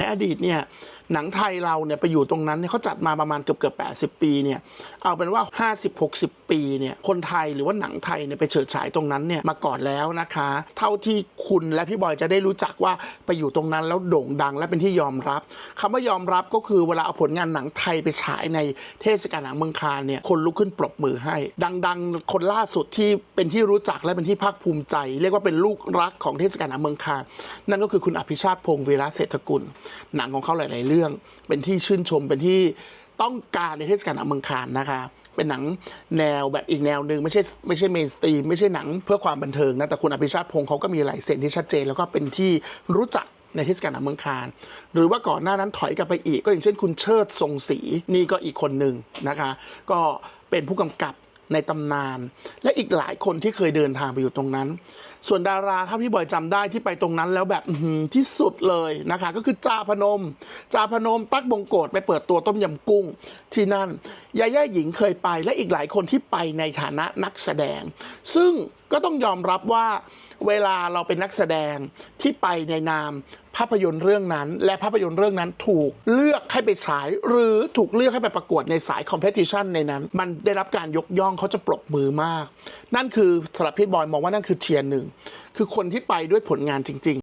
ในอดีตเนี่ย หนังไทยเราเนี่ยไปอยู่ตรงนั้นเนี่ยเขาจัดมาประมาณเกือบเกือบ80ปีเนี่ยเอาเป็นว่า 50-60 ปีเนี่ยคนไทยหรือว่าหนังไทยเนี่ยไปเฉิดฉายตรงนั้นเนี่ยมาก่อนแล้วนะคะ เท่าที่คุณและพี่บอยจะได้รู้จักว่าไปอยู่ตรงนั้นแล้วโด่งดังและเป็นที่ยอมรับคำว่ายอมรับก็คือเวลาเอาผลงานหนังไทยไปฉายในเทศกาลหนังเมืองคานเนี่ยคนลุกขึ้นปรบมือให้ ดังๆ คนล่าสุดที่เป็นที่รู้จักและเป็นที่ภาคภูมิใจ เรียกว่าเป็นลูกรักของเทศกาลหนังเมืองคานนั่นก็คือคุณอภิชาติพงศ์วีระเศรษฐกุลหนังของเขาหลาย ๆเรื่องเป็นที่ชื่นชมเป็นที่ต้องการในเทศกาลหนังเมืองคานนะคะเป็นหนังแนวแบบอีกแนวหนึ่งไม่ใช่ไม่ใช่เมนสตรีมไม่ใช่หนังเพื่อความบันเทิงนะแต่คุณอภิชาติพงศ์เขาก็มีลายเซ็นที่ชัดเจน แล้วก็เป็นที่รู้จักในเทศกาลหนังเมืองคานหรือว่าก่อนหน้านั้นถอยกลับไปอีก ก็อย่างเช่นคุณเชิดทรงศรีนี่ก็อีกคนหนึ่งนะคะ ก็เป็นผู้กำกับ ในตำนาน และอีกหลายคนที่เคยเดินทางไปอยู่ตรงนั้น ส่วนดาราถ้าพี่บอยจำได้ที่ไปตรงนั้นแล้วแบบที่สุดเลยนะคะ ก็คือจาพนม จาพนม ตั๊กบงโกดไปเปิดตัวต้มยำกุ้ง ที่นั่นยาย่าหญิงเคยไป และอีกหลายคนที่ไปในฐานะนักแสดง ซึ่งก็ต้องยอมรับว่าเวลาเราเป็นนักแสดงที่ไปในนามภาพยนตร์เรื่องนั้น และภาพยนตร์เรื่องนั้นถูกเลือกให้ไปฉาย หรือถูกเลือกให้ไปประกวดในสายคอมเพติชันในนั้น มันได้รับการยกย่องเขาจะปรบมือมาก นั่นคือสำหรับพี่บอยมองว่านั่นคือเทียนหนึ่งคือคนที่ไปด้วยผลงานจริง ๆ